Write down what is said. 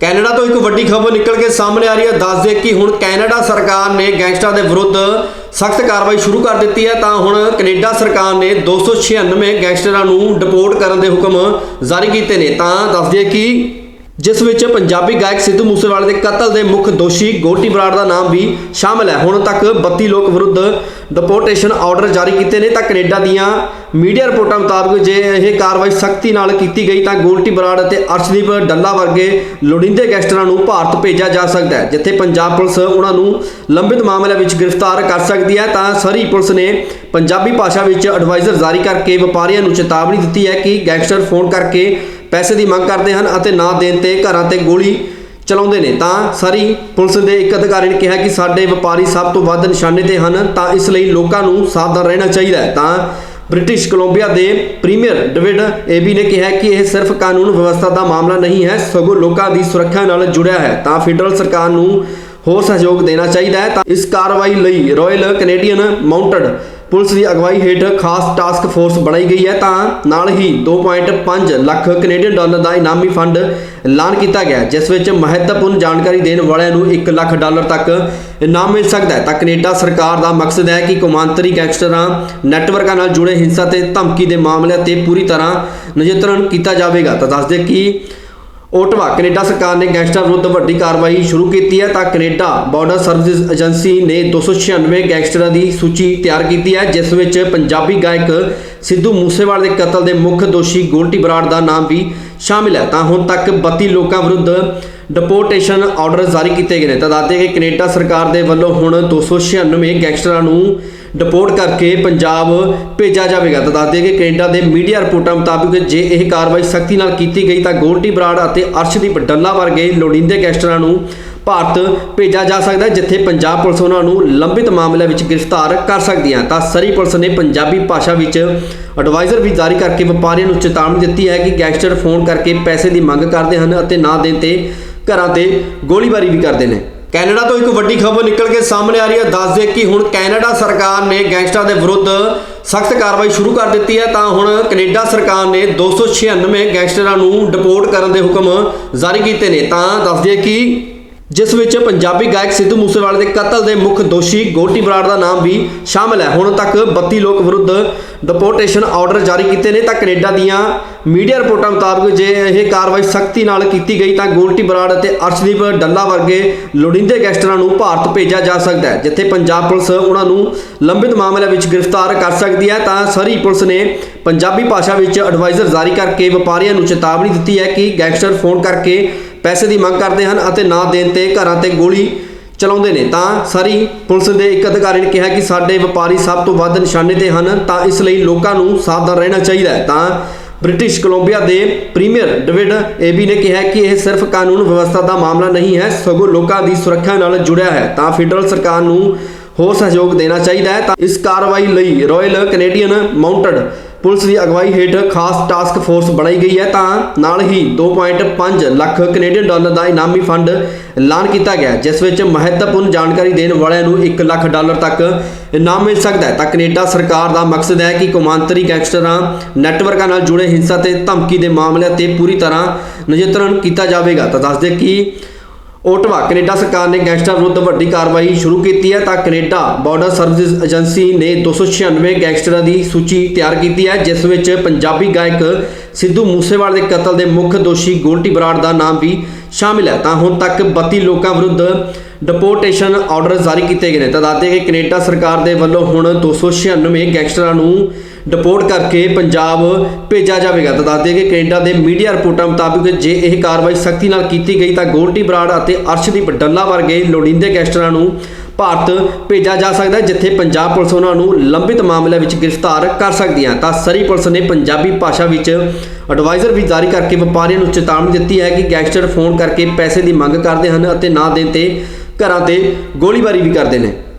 Canada ਤੋਂ ਇੱਕ ਵੱਡੀ ਖਬਰ ਨਿਕਲ ਕੇ ਸਾਹਮਣੇ ਆ ਰਹੀ ਹੈ। ਦੱਸ ਦੇ ਕਿ ਹੁਣ ਕੈਨੇਡਾ ਸਰਕਾਰ ਨੇ ਗੈਂਗਸਟਰਾਂ ਦੇ ਵਿਰੁੱਧ ਸਖਤ ਕਾਰਵਾਈ ਸ਼ੁਰੂ ਕਰ ਦਿੱਤੀ ਹੈ। ਤਾਂ ਹੁਣ ਕੈਨੇਡਾ ਸਰਕਾਰ ਨੇ 296 ਗੈਂਗਸਟਰਾਂ ਨੂੰ ਡਿਪੋਰਟ ਕਰਨ ਦੇ ਹੁਕਮ ਜਾਰੀ ਕੀਤੇ ਨੇ। ਤਾਂ ਦੱਸ ਦਈਏ ਕਿ ਜਿਸ ਵਿੱਚ ਪੰਜਾਬੀ ਗਾਇਕ ਸਿੱਧੂ ਮੂਸੇਵਾਲੇ ਦੇ ਕਤਲ ਦੇ ਮੁੱਖ ਦੋਸ਼ੀ ਗੋਟੀ ਬਰਾੜ ਦਾ ਨਾਮ ਵੀ ਸ਼ਾਮਲ ਹੈ। ਹੁਣ ਤੱਕ 32 ਲੋਕ ਵਿਰੁੱਧ ਡਿਪੋਰਟੇਸ਼ਨ ਆਰਡਰ ਜਾਰੀ ਕੀਤੇ ਨੇ ਤਾਂ ਕੈਨੇਡਾ ਦੀਆਂ ਮੀਡੀਆ ਰਿਪੋਰਟਾਂ ਮੁਤਾਬਕ ਜੇ ਇਹ ਕਾਰਵਾਈ ਸਖਤੀ ਨਾਲ ਕੀਤੀ ਗਈ ਤਾਂ ਗੋਲਟੀ ਬਰਾੜ ਅਤੇ ਅਰਸ਼ਦੀਪ ਡੱਲਾ ਵਰਗੇ ਲੋੜੀਂਦੇ ਗੈਂਗਸਟਰਾਂ ਨੂੰ ਭਾਰਤ ਭੇਜਿਆ ਜਾ ਸਕਦਾ ਹੈ, ਜਿੱਥੇ ਪੰਜਾਬ ਪੁਲਿਸ ਉਹਨਾਂ ਨੂੰ ਲੰਬਿਤ ਮਾਮਲਿਆਂ ਵਿੱਚ ਗ੍ਰਿਫਤਾਰ ਕਰ ਸਕਦੀ ਹੈ ਤਾਂ ਸਰੀ ਪੁਲਿਸ ਨੇ ਪੰਜਾਬੀ ਭਾਸ਼ਾ ਵਿੱਚ ਐਡਵਾਈਜ਼ਰ ਜਾਰੀ ਕਰਕੇ ਵਪਾਰੀਆਂ ਨੂੰ ਚੇਤਾਵਨੀ ਦਿੱਤੀ ਹੈ ਕਿ ਗੈਂਗਸਟਰ ਫੋਨ ਕਰਕੇ ਪੈਸੇ ਦੀ ਮੰਗ ਕਰਦੇ ਹਨ ਅਤੇ ਨਾ ਦੇਣ ਤੇ ਘਰਾਂ ਤੇ ਗੋਲੀ ਚਲਾਉਂਦੇ ਨੇ। ਤਾਂ ਸਾਰੀ ਪੁਲਿਸ ਦੇ ਇੱਕ ਅਧਿਕਾਰੀ ਨੇ ਕਿਹਾ ਕਿ ਸਾਡੇ ਵਪਾਰੀ ਸਭ ਤੋਂ ਵੱਧ ਨਿਸ਼ਾਨੇ ਤੇ ਹਨ, ਤਾਂ ਇਸ ਲਈ ਲੋਕਾਂ ਨੂੰ ਸਾਵਧਾਨ ਰਹਿਣਾ ਚਾਹੀਦਾ ਹੈ। ਤਾਂ ਬ੍ਰਿਟਿਸ਼ ਕੋਲੰਬੀਆ ਦੇ ਪ੍ਰੀਮੀਅਰ ਡੇਵਿਡ ਏਬੀ ਨੇ ਕਿਹਾ ਕਿ ਇਹ ਸਿਰਫ ਕਾਨੂੰਨ ਵਿਵਸਥਾ ਦਾ ਮਾਮਲਾ ਨਹੀਂ ਹੈ, ਸਗੋਂ ਲੋਕਾਂ ਦੀ ਸੁਰੱਖਿਆ ਨਾਲ ਜੁੜਿਆ ਹੈ। ਤਾਂ ਫੈਡਰਲ ਸਰਕਾਰ ਨੂੰ ਹੋਰ ਸਹਿਯੋਗ ਦੇਣਾ ਚਾਹੀਦਾ ਹੈ। ਤਾਂ ਇਸ ਕਾਰਵਾਈ ਲਈ ਰਾਇਲ ਕੈਨੇਡੀਅਨ ਮਾਊਂਟਡ ਪੁਲਿਸ ਦੀ ਅਗਵਾਈ ਹੇਠ ਖਾਸ ਟਾਸਕ ਫੋਰਸ ਬਣਾਈ ਗਈ ਹੈ। ਤਾਂ ਨਾਲ ਹੀ 2.5 ਲੱਖ ਕੈਨੇਡੀਅਨ ਡਾਲਰ ਦਾ ਇਨਾਮੀ ਫੰਡ ਐਲਾਨ ਕੀਤਾ ਗਿਆ, ਜਿਸ ਵਿੱਚ ਮਹੱਤਵਪੂਰਨ ਜਾਣਕਾਰੀ ਦੇਣ ਵਾਲਿਆਂ ਨੂੰ 1 ਲੱਖ ਡਾਲਰ ਤੱਕ ਇਨਾਮ ਮਿਲ ਸਕਦਾ ਹੈ। ਤਾਂ ਕੈਨੇਡਾ ਸਰਕਾਰ ਦਾ ਮਕਸਦ ਹੈ ਕਿ ਕੌਮਾਂਤਰੀ ਗੈਂਗਸਟਰਾਂ, ਨੈਟਵਰਕਾਂ ਨਾਲ ਜੁੜੇ ਹਿੰਸਾ ਤੇ ਧਮਕੀ ਦੇ ਮਾਮਲਿਆਂ ਤੇ ਪੂਰੀ ਤਰ੍ਹਾਂ ਨਿਯੰਤਰਣ ਕੀਤਾ ਜਾਵੇਗਾ। ਤਾਂ ਦੱਸਦੇ ਕਿ ਓਟਵਾ ਕੈਨੇਡਾ ਸਰਕਾਰ ਨੇ ਗੈਂਗਸਟਰ ਵਿਰੁੱਧ ਵੱਡੀ ਕਾਰਵਾਈ ਸ਼ੁਰੂ ਕੀਤੀ ਹੈ ਤਾਂ ਕੈਨੇਡਾ ਬਾਰਡਰ ਸਰਵਿਸ ਏਜੰਸੀ ਨੇ 296 ਗੈਂਗਸਟਰਾਂ ਦੀ ਸੂਚੀ ਤਿਆਰ ਕੀਤੀ ਹੈ, ਜਿਸ ਵਿੱਚ ਪੰਜਾਬੀ ਗਾਇਕ ਸਿੱਧੂ ਮੂਸੇਵਾਲੇ ਦੇ ਕਤਲ ਦੇ ਮੁੱਖ ਦੋਸ਼ੀ ਗੋਲਟੀ ਬਰਾੜ ਦਾ ਨਾਮ ਵੀ ਸ਼ਾਮਿਲ ਹੈ। ਤਾਂ ਹੁਣ ਤੱਕ 32 ਲੋਕਾਂ ਵਿਰੁੱਧ ਡਿਪੋਰਟੇਸ਼ਨ ਆਰਡਰ ਜਾਰੀ ਕੀਤੇ ਗਏ ਨੇ। ਤਾਂ ਦੱਸਦੇ ਕਿ ਕੈਨੇਡਾ ਸਰਕਾਰ ਦੇ ਵੱਲੋਂ ਹੁਣ 296 ਗੈਂਗਸਟਰਾਂ ਨੂੰ ਡਿਪੋਰਟ ਕਰਕੇ ਪੰਜਾਬ ਭੇਜਿਆ ਜਾਵੇਗਾ। ਤਾਂ ਦੱਸਦੇ ਕਿ ਕੈਨੇਡਾ ਦੇ ਮੀਡੀਆ ਰਿਪੋਰਟਾਂ ਮੁਤਾਬਕ ਜੇ ਇਹ ਕਾਰਵਾਈ ਸਖਤੀ ਨਾਲ ਕੀਤੀ ਗਈ ਤਾਂ ਗੋਲਟੀ ਬਰਾੜ ਅਤੇ ਅਰਸ਼ਦੀਪ ਡੱਲਾ ਵਰਗੇ ਲੋੜੀਂਦੇ ਗੈਂਗਸਟਰਾਂ ਨੂੰ ਭਾਰਤ ਭੇਜਿਆ ਜਾ ਸਕਦਾ ਜਿੱਥੇ ਪੰਜਾਬ ਪੁਲਿਸ ਉਹਨਾਂ ਨੂੰ ਲੰਬਿਤ ਮਾਮਲਿਆਂ ਵਿੱਚ ਗ੍ਰਿਫਤਾਰ ਕਰ ਸਕਦੀ ਹੈ। ਤਾਂ ਸਰੀ ਪੁਲਿਸ ਨੇ ਪੰਜਾਬੀ ਭਾਸ਼ਾ ਵਿੱਚ ਐਡਵਾਈਜ਼ਰ ਵੀ ਜਾਰੀ ਕਰਕੇ ਵਪਾਰੀਆਂ ਨੂੰ ਚੇਤਾਵਨੀ ਦਿੱਤੀ ਹੈ ਕਿ ਗੈਂਗਸਟਰ ਫੋਨ ਕਰਕੇ ਪੈਸੇ ਦੀ ਮੰਗ ਕਰਦੇ ਹਨ ਅਤੇ ਨਾ ਦੇਣ ਤੇ ਘਰਾਂ ਤੇ ਗੋਲੀਬਾਰੀ ਵੀ ਕਰਦੇ ਨੇ। ਕੈਨੇਡਾ ਤੋਂ ਇੱਕ ਵੱਡੀ ਖਬਰ ਨਿਕਲ ਕੇ ਸਾਹਮਣੇ ਆ ਰਹੀ ਹੈ। ਦੱਸ ਦੇ ਕਿ ਹੁਣ ਕੈਨੇਡਾ ਸਰਕਾਰ ਨੇ ਗੈਂਗਸਟਰਾਂ ਦੇ ਵਿਰੁੱਧ ਸਖਤ ਕਾਰਵਾਈ ਸ਼ੁਰੂ ਕਰ ਦਿੱਤੀ ਹੈ। ਤਾਂ ਹੁਣ ਕੈਨੇਡਾ ਸਰਕਾਰ ਨੇ 296 ਗੈਂਗਸਟਰਾਂ ਨੂੰ ਡਿਪੋਰਟ ਕਰਨ ਦੇ ਹੁਕਮ ਜਾਰੀ ਕੀਤੇ ਨੇ। ਤਾਂ ਦੱਸ ਦਈਏ ਕਿ ਜਿਸ ਵਿੱਚ ਪੰਜਾਬੀ ਗਾਇਕ ਸਿੱਧੂ ਮੂਸੇਵਾਲੇ ਦੇ ਕਤਲ ਦੇ ਮੁੱਖ ਦੋਸ਼ੀ ਗੋਟੀ ਬਰਾੜ ਦਾ ਨਾਮ ਵੀ ਸ਼ਾਮਲ ਹੈ। ਹੁਣ ਤੱਕ 32 ਲੋਕ ਵਿਰੁੱਧ ਡਿਪੋਰਟੇਸ਼ਨ ਆਰਡਰ ਜਾਰੀ ਕੀਤੇ ਨੇ ਤਾਂ ਕੈਨੇਡਾ ਦੀਆਂ ਮੀਡੀਆ ਰਿਪੋਰਟਾਂ ਮੁਤਾਬਕ ਜੇ ਇਹ ਕਾਰਵਾਈ ਸਖਤੀ ਨਾਲ ਕੀਤੀ ਗਈ ਤਾਂ ਗੋਲਟੀ ਬਰਾੜ ਅਤੇ ਅਰਸ਼ਦੀਪ ਡੱਲਾ ਵਰਗੇ ਲੋੜੀਂਦੇ ਗੈਂਗਸਟਰਾਂ ਨੂੰ ਭਾਰਤ ਭੇਜਿਆ ਜਾ ਸਕਦਾ ਹੈ, ਜਿੱਥੇ ਪੰਜਾਬ ਪੁਲਿਸ ਉਹਨਾਂ ਨੂੰ ਲੰਬਿਤ ਮਾਮਲਿਆਂ ਵਿੱਚ ਗ੍ਰਿਫਤਾਰ ਕਰ ਸਕਦੀ ਹੈ ਤਾਂ ਸਰੀ ਪੁਲਿਸ ਨੇ ਪੰਜਾਬੀ ਭਾਸ਼ਾ ਵਿੱਚ ਐਡਵਾਈਜ਼ਰ ਜਾਰੀ ਕਰਕੇ ਵਪਾਰੀਆਂ ਨੂੰ ਚੇਤਾਵਨੀ ਦਿੱਤੀ ਹੈ ਕਿ ਗੈਂਗਸਟਰ ਫੋਨ ਕਰਕੇ ਪੈਸੇ ਦੀ ਮੰਗ ਕਰਦੇ ਹਨ ਅਤੇ ਨਾ ਦੇਣ ਤੇ ਘਰਾਂ ਤੇ ਗੋਲੀ ਚਲਾਉਂਦੇ ਨੇ। ਤਾਂ ਸਾਰੀ ਪੁਲਿਸ ਦੇ ਇੱਕ ਅਧਿਕਾਰੀ ਨੇ ਕਿਹਾ ਕਿ ਸਾਡੇ ਵਪਾਰੀ ਸਭ ਤੋਂ ਵੱਧ ਨਿਸ਼ਾਨੇ ਤੇ ਹਨ, ਤਾਂ ਇਸ ਲਈ ਲੋਕਾਂ ਨੂੰ ਸਾਵਧਾਨ ਰਹਿਣਾ ਚਾਹੀਦਾ ਹੈ। ਤਾਂ ਬ੍ਰਿਟਿਸ਼ ਕੋਲੰਬੀਆ ਦੇ ਪ੍ਰੀਮੀਅਰ ਡੇਵਿਡ ਏਬੀ ਨੇ ਕਿਹਾ ਕਿ ਇਹ ਸਿਰਫ ਕਾਨੂੰਨ ਵਿਵਸਥਾ ਦਾ ਮਾਮਲਾ ਨਹੀਂ ਹੈ, ਸਗੋਂ ਲੋਕਾਂ ਦੀ ਸੁਰੱਖਿਆ ਨਾਲ ਜੁੜਿਆ ਹੈ। ਤਾਂ ਫੈਡਰਲ ਸਰਕਾਰ ਨੂੰ ਹੋਰ ਸਹਿਯੋਗ ਦੇਣਾ ਚਾਹੀਦਾ ਹੈ। ਤਾਂ ਇਸ ਕਾਰਵਾਈ ਲਈ ਰਾਇਲ ਕੈਨੇਡੀਅਨ ਮਾਊਂਟਡ ਪੁਲਿਸ ਦੀ ਅਗਵਾਈ ਹੇਠ ਖਾਸ ਟਾਸਕ ਫੋਰਸ ਬਣਾਈ ਗਈ ਹੈ ਤਾਂ ਨਾਲ ਹੀ 2.5 ਲੱਖ ਕੈਨੇਡੀਅਨ ਡਾਲਰ ਦਾ ਇਨਾਮੀ ਫੰਡ ਐਲਾਨ ਕੀਤਾ ਗਿਆ ਜਿਸ ਵਿੱਚ ਮਹੱਤਵਪੂਰਨ ਜਾਣਕਾਰੀ ਦੇਣ ਵਾਲਿਆਂ ਨੂੰ 1 ਲੱਖ ਡਾਲਰ ਤੱਕ ਇਨਾਮ ਮਿਲ ਸਕਦਾ ਹੈ। ਤਾਂ ਕੈਨੇਡਾ ਸਰਕਾਰ ਦਾ ਮਕਸਦ ਹੈ ਕਿ ਕੌਮਾਂਤਰੀ ਗੈਂਗਸਟਰਾਂ, ਨੈਟਵਰਕਾਂ ਨਾਲ ਜੁੜੇ ਹਿੰਸਾ ਤੇ ਧਮਕੀ ਦੇ ਮਾਮਲਿਆਂ ਤੇ ਪੂਰੀ ਤਰ੍ਹਾਂ ਨਿਯੰਤਰਣ ਕੀਤਾ ਜਾਵੇਗਾ। ਤਾਂ ਦੱਸਦੇ ਕਿ ਓਟਵਾ ਕੈਨੇਡਾ ਸਰਕਾਰ ਨੇ ਗੈਂਗਸਟਰ ਵਿਰੁੱਧ ਵੱਡੀ ਕਾਰਵਾਈ ਸ਼ੁਰੂ ਕੀਤੀ ਹੈ ਤਾਂ ਕੈਨੇਡਾ ਬਾਰਡਰ ਸਰਵਿਸ ਏਜੰਸੀ ਨੇ 296 ਗੈਂਗਸਟਰਾਂ ਦੀ ਸੂਚੀ ਤਿਆਰ ਕੀਤੀ ਹੈ, ਜਿਸ ਵਿੱਚ ਪੰਜਾਬੀ ਗਾਇਕ ਸਿੱਧੂ ਮੂਸੇਵਾਲੇ ਦੇ ਕਤਲ ਦੇ ਮੁੱਖ ਦੋਸ਼ੀ ਗੋਲਟੀ ਬਰਾੜ ਦਾ ਨਾਮ ਵੀ ਸ਼ਾਮਿਲ ਹੈ। ਤਾਂ ਹੁਣ ਤੱਕ 32 ਲੋਕਾਂ ਵਿਰੁੱਧ ਡਿਪੋਰਟੇਸ਼ਨ ਆਰਡਰ ਜਾਰੀ ਕੀਤੇ ਗਏ ਨੇ। ਤਾਂ ਦੱਸਦੇ ਕਿ ਕੈਨੇਡਾ ਸਰਕਾਰ ਦੇ ਵੱਲੋਂ ਹੁਣ 296 ਗੈਂਗਸਟਰਾਂ ਨੂੰ ਡਿਪੋਰਟ ਕਰਕੇ ਪੰਜਾਬ ਭੇਜਿਆ ਜਾਵੇਗਾ। ਤਾਂ ਦੱਸਦੇ ਕਿ ਕੈਨੇਡਾ ਦੇ ਮੀਡੀਆ ਰਿਪੋਰਟਾਂ ਮੁਤਾਬਕ ਜੇ ਇਹ ਕਾਰਵਾਈ ਸਖਤੀ ਨਾਲ ਕੀਤੀ ਗਈ ਤਾਂ ਗੋਲਟੀ ਬਰਾੜ ਅਤੇ ਅਰਸ਼ਦੀਪ ਡੱਲਾ ਵਰਗੇ ਲੋੜੀਂਦੇ ਗੈਂਗਸਟਰਾਂ ਨੂੰ ਭਾਰਤ ਭੇਜਿਆ ਜਾ ਸਕਦਾ ਜਿੱਥੇ ਪੰਜਾਬ ਪੁਲਿਸ ਉਹਨਾਂ ਨੂੰ ਲੰਬਿਤ ਮਾਮਲਿਆਂ ਵਿੱਚ ਗ੍ਰਿਫਤਾਰ ਕਰ ਸਕਦੀ ਹੈ। ਤਾਂ ਸਰੀ ਪੁਲਿਸ ਨੇ ਪੰਜਾਬੀ ਭਾਸ਼ਾ ਵਿੱਚ ਐਡਵਾਈਜ਼ਰ ਵੀ ਜਾਰੀ ਕਰਕੇ ਵਪਾਰੀਆਂ ਨੂੰ ਚੇਤਾਵਨੀ ਦਿੱਤੀ ਹੈ ਕਿ ਗੈਂਗਸਟਰ ਫੋਨ ਕਰਕੇ ਪੈਸੇ ਦੀ ਮੰਗ ਕਰਦੇ ਹਨ ਅਤੇ ਨਾ ਦੇਣ ਤੇ ਘਰਾਂ ਤੇ ਗੋਲੀਬਾਰੀ ਵੀ ਕਰਦੇ ਨੇ।